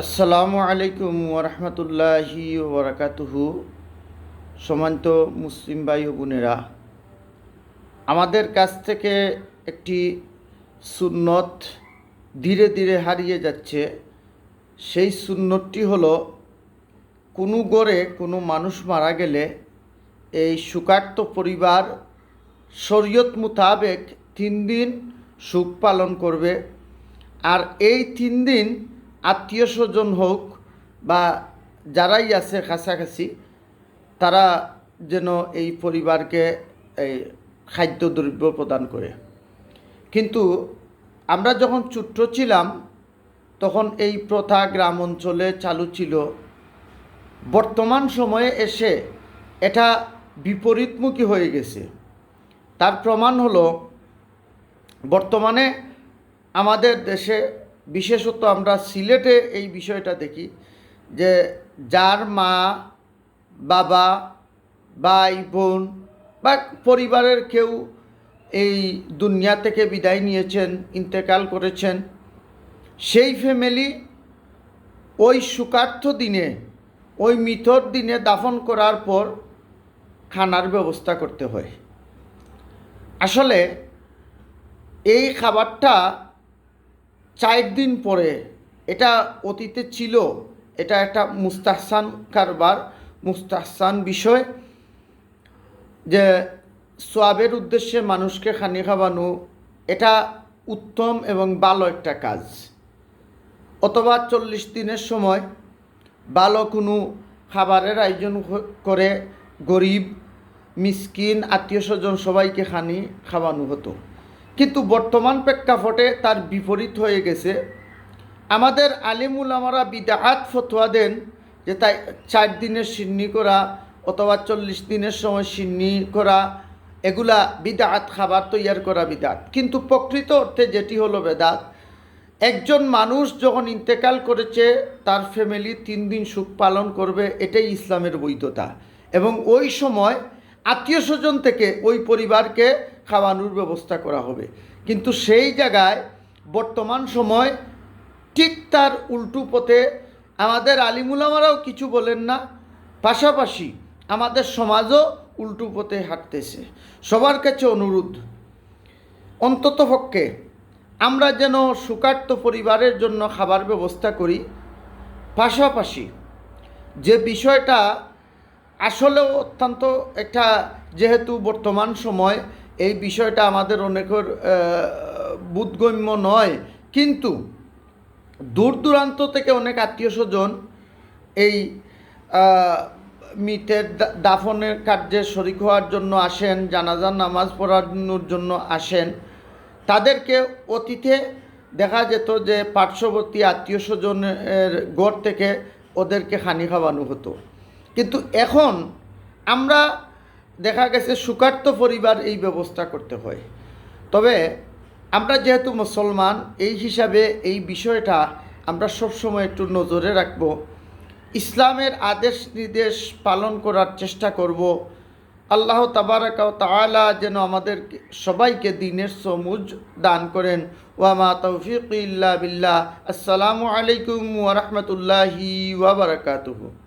আসসালামু আলাইকুম ওরহমতুল্লাহি ওবরাকাতুহু সমান্ত মুসলিম ভাই বোনেরা, আমাদের কাছ থেকে একটি সুন্নত ধীরে ধীরে হারিয়ে যাচ্ছে। সেই সুন্নতটি হলো, কোনো গড়ে কোনো মানুষ মারা গেলে এই সুকার্ত পরিবার শরীয়ত মোতাবেক তিন দিন সুখ পালন করবে। আর এই তিন দিন আত্মীয় স্বজন হোক বা যারাই আছে কাছাকাছি, তারা যেন এই পরিবারকে এই খাদ্যদ্রব্য প্রদান করে। কিন্তু আমরা যখন ছোট্ট ছিলাম, তখন এই প্রথা গ্রাম অঞ্চলে চালু ছিল। বর্তমান সময়ে এসে এটা বিপরীতমুখী হয়ে গেছে। তার প্রমাণ হলো, বর্তমানে আমাদের দেশে বিশেষত আমরা সিলেটে এই বিষয়টা দেখি যে যার মা, বাবা, ভাই, বোন বা পরিবারের কেউ এই দুনিয়া থেকে বিদায় নিয়েছেন, ইন্তেকাল করেছেন, সেই ফ্যামিলি ওই সুকার্থ দিনে, ওই মিথর দিনে দাফন করার পর খানার ব্যবস্থা করতে হয়। আসলে এই খাবারটা চার দিন পরে এটা অতীতে ছিল, এটা একটা মুস্তাহসান কারবার, মুস্তাহসান বিষয় যে সোয়াবের উদ্দেশ্যে মানুষকে খানি খাওয়ানো, এটা উত্তম এবং ভালো একটা কাজ। অথবা চল্লিশ দিনের সময় ভালো কোনো খাবারের আয়োজন করে গরিব, মিসকিন, আত্মীয় স্বজন সবাইকে খানি খাওয়ানো হতো। কিন্তু বর্তমান প্রেক্ষাপটে তার বিপরীত হয়ে গেছে। আমাদের আলিমুল আমারা বিদাহাত ফতোয়া দেন যে তাই চার দিনের সিন্নি করা অথবা চল্লিশ দিনের সময় সিন্নি করা, এগুলা বিদাত খাবার তৈয়ার করা বিদাত কিন্তু প্রকৃত অর্থে যেটি হলো বেদাত, একজন মানুষ যখন ইন্তেকাল করেছে, তার ফ্যামিলি তিন দিন সুখ পালন করবে, এটাই ইসলামের বৈধতা। এবং ওই সময় আত্মীয় স্বজন থেকে ওই পরিবারকে খাওয়ানোর ব্যবস্থা করা হবে। কিন্তু সেই জায়গায় বর্তমান সময় ঠিক তার উল্টো পথে আমাদের আলিমুলামারাও কিছু বলেন না, পাশাপাশি আমাদের সমাজও উল্টো পথে হাঁটতেছে। সবার কাছে অনুরোধ, অন্তত অন্ততপক্ষে আমরা যেন সুকার্ত পরিবারের জন্য খাবার ব্যবস্থা করি। পাশাপাশি যে বিষয়টা আসলেও অত্যন্ত একটা যেহেতু বর্তমান সময় এই বিষয়টা আমাদের অনেকের বোধগম্য নয়। কিন্তু দূর দূরান্ত থেকে অনেক আত্মীয় স্বজন এই মৃতের দাফনের কার্যে শরিক হওয়ার জন্য আসেন, জানাজার নামাজ পড়ানোর জন্য আসেন। তাদেরকে অতীতে দেখা যেত যে পার্শ্ববর্তী আত্মীয় স্বজনের গড় থেকে ওদেরকে হানি খাওয়ানো হতো। কিন্তু এখন আমরা দেখা গেছে সুকার্ত পরিবার এই ব্যবস্থা করতে হয়। তবে আমরা যেহেতু মুসলমান, এই হিসাবে এই বিষয়টা আমরা সবসময় একটু নজরে রাখব। ইসলামের আদেশ নির্দেশ পালন করার চেষ্টা করব। আল্লাহ তাবারাকা ও তাআলা যেন আমাদের সবাইকে দিনের সমুজ দান করেন। ওয়ামা তৌফিক ইল্লা বিল্লাহ। আসসালামু আলাইকুম ওয়া বারাকাতুহু।